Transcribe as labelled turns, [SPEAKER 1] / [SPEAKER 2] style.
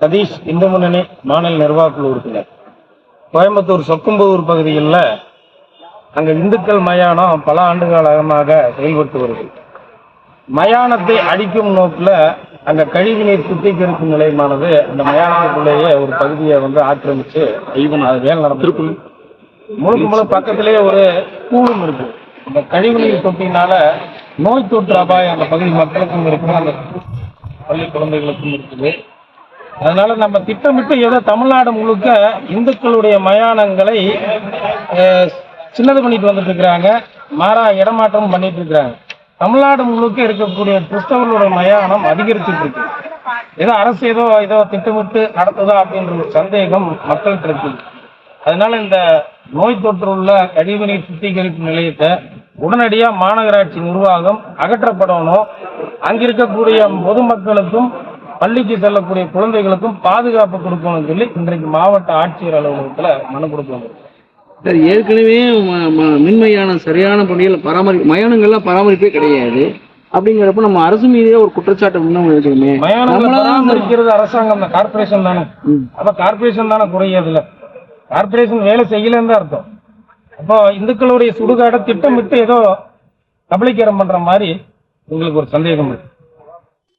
[SPEAKER 1] சதீஷ் இந்து முன்னணி மாநில நிர்வாக குழு உறுப்பினர். கோயம்புத்தூர் சொக்கும்புதூர் பகுதிகளில் அங்க இந்துக்கள் மயானம் பல ஆண்டு காலமாக செயல்பட்டு வருது மயானத்தை அழிக்கும் நோக்கில் அங்க கழிவுநீர் சுத்திகரிக்கும் நிலையமானது அந்த மயானத்துக்குள்ளேயே ஒரு பகுதியை வந்து ஆக்கிரமிச்சு அது வேலை நடந்திருக்கு முழுக்க முழுக்க பக்கத்திலேயே ஒரு ஸ்கூலும் இருக்கு. இந்த கழிவுநீர் தொட்டினால நோய் தொற்று அபாயம் அந்த பகுதி மக்களுக்கும் இருக்குது அந்த பள்ளி குழந்தைகளுக்கும் இருக்குது. அதனால நம்ம திட்டமிட்டு ஏதோ தமிழ்நாடு முழுக்க இந்துக்களுடைய மயானங்களை சின்னது பண்ணிட்டு வந்துட்டு இருக்கிறாங்க. மாறா இடமாற்றம் பண்ணிட்டு இருக்கிறாங்க. தமிழ்நாடு முழுக்க இருக்கக்கூடிய கிறிஸ்தவர்களுடைய மயானம் அதிகரிச்சுட்டு இருக்கு. ஏதோ அரசு ஏதோ ஏதோ திட்டமிட்டு நடத்துதா அப்படின்ற ஒரு சந்தேகம் மக்கள்கிட்ட இருக்கு. அதனால இந்த நோய் தொற்று உள்ள கழிவுநீர் சுத்திகரிப்பு நிலையத்தை உடனடியாக மாநகராட்சி நிர்வாகம் அகற்றப்படணும். அங்கிருக்கக்கூடிய பொதுமக்களுக்கும் பள்ளிக்கு செல்லக்கூடிய குழந்தைகளுக்கும் பாதுகாப்பு கொடுக்கணும்னு சொல்லி இன்றைக்கு மாவட்ட ஆட்சியர் அலுவலகத்துல மனு கொடுக்க வந்திருக்கோம்
[SPEAKER 2] சார் ஏற்கனவே ம- ம- மின்மயானம் சரியான முறையில் பராமரி மயானங்கள்லாம் பராமரிப்பே கிடையாது. அப்படிங்கிறப்ப நம்ம அரசு மீதே ஒரு குற்றச்சாட்டு நம்மளா தான்
[SPEAKER 1] பராமரிக்கிறது அரசாங்கம் தான் கார்பரேஷன் தானே. அப்ப கார்பரேஷன் தானே குறையதுல கார்பரேஷன் வேலை செய்யலன்னு தான் அர்த்தம். அப்போ இந்துக்களுடைய சுடுகாடை திட்டமிட்டு ஏதோ கபலீகரம் பண்ற மாதிரி உங்களுக்கு ஒரு சந்தேகம் இருக்கு.